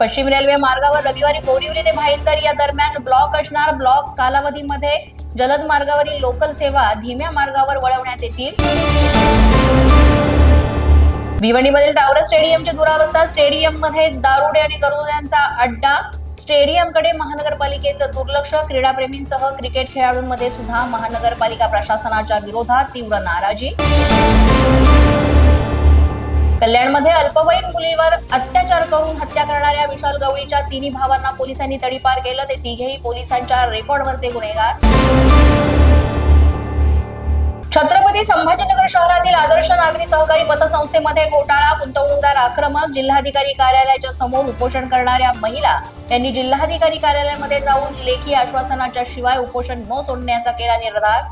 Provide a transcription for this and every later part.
पश्चिम रेल्वे मार्गावर रविवारी बोरिवली ते भाईंदर या दरम्यान ब्लॉक असणार. ब्लॉक कालावधीमध्ये जलद मार्गावरील लोकल सेवा धीम्या मार्गावर वळवण्यात येतील. भिवंडीमधील टावर स्टेडियमची दुरावस्था. स्टेडियममध्ये दारुडे आणि गरुड्यांचा अड्डा. स्टेडियमकडे महानगरपालिकेचं दुर्लक्ष. क्रीडाप्रेमींसह क्रिकेट खेळाडूंमध्ये सुद्धा महानगरपालिका प्रशासनाच्या विरोधात तीव्र नाराजी. कल्याणमध्ये अल्पवयीन मुलीवर अत्याचार करून हत्या करणाऱ्या विशाल गवळीच्या तिन्ही भावांना पोलिसांनी तडीपार केलं. ते तिघेही पोलिसांच्या रेकॉर्डवरचे गुन्हेगार. छत्रपती संभाजीनगर शहरातील आदर्श नागरी सहकारी पतसंस्थेमध्ये घोटाळा गुंतवणूकदार आक्रमक जिल्हाधिकारी कार्यालयाच्या समोर उपोषण करणाऱ्या महिला यांनी जिल्हाधिकारी कार्यालयामध्ये जाऊन लेखी आश्वासनाच्या शिवाय उपोषण न सोडण्याचा केला निर्धार.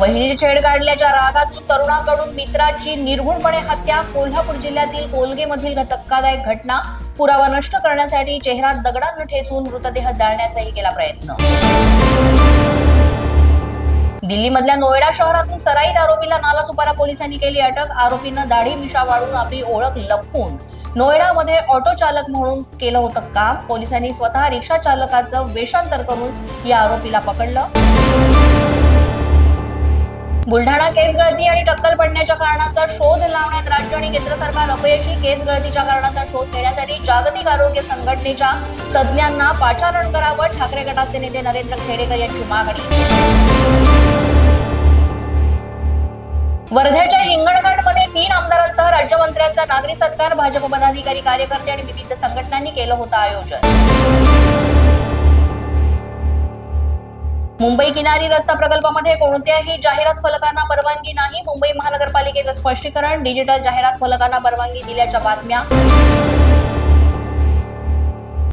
वहिनीची छेड काढल्याच्या रागातून तरुणाकडून मित्राची निर्घुणपणे हत्या. कोल्हापूर जिल्ह्यातील कोलगेमधील धक्कादायक घटना पुरावा नष्ट करण्यासाठी चेहरा दगडांना ठेचून मृतदेह जाळण्याचाही केला प्रयत्न. दिल्लीमधल्या नोएडा शहरातून सराईत आरोपीला नालासुपारा पोलिसांनी केली अटक. आरोपीनं दाढी मिशा वाढून आपली ओळख लपवून नोएडामध्ये ऑटो चालक म्हणून केलं होतं काम. पोलिसांनी स्वतः रिक्षा चालकाचं वेषांतर करून या आरोपीला पकडलं. बुलढाणा केस गळती आणि टक्कल पडण्याच्या कारणाचा शोध लावण्यात राज्य आणि केंद्र सरकार अपयशी केस गळतीच्या कारणाचा शोध घेण्यासाठी जागतिक आरोग्य संघटनेच्या तज्ज्ञांना पाचारण करावं ठाकरे गटाचे नेते नरेंद्र खेडेकर यांची मागणी. वर्ध्याच्या हिंगणघाटमध्ये तीन आमदारांसह राज्यमंत्र्यांचा नागरी सत्कार भाजप पदाधिकारी कार्यकर्ते आणि विविध संघटनांनी केलं होतं आयोजन. मुंबई किनारी रस्ता प्रकल्पामध्ये कोणत्याही जाहिरात फलकांना परवानगी नाही. मुंबई महानगरपालिकेचं स्पष्टीकरण डिजिटल जाहिरात फलकांना परवानगी दिल्याच्या बातम्या.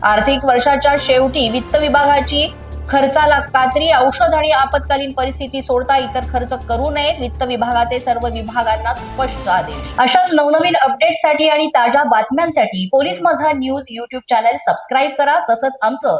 आर्थिक वर्षाच्या शेवटी वित्त विभागाची खर्चाला कात्री औषध आणि आपत्कालीन परिस्थिती सोडता इतर खर्च करू नयेत वित्त विभागाचे सर्व विभागांना स्पष्ट आदेश. अशाच नवनवीन अपडेटसाठी आणि ताज्या बातम्यांसाठी police Majha news YouTube channel subscribe करा. तसंच आमचं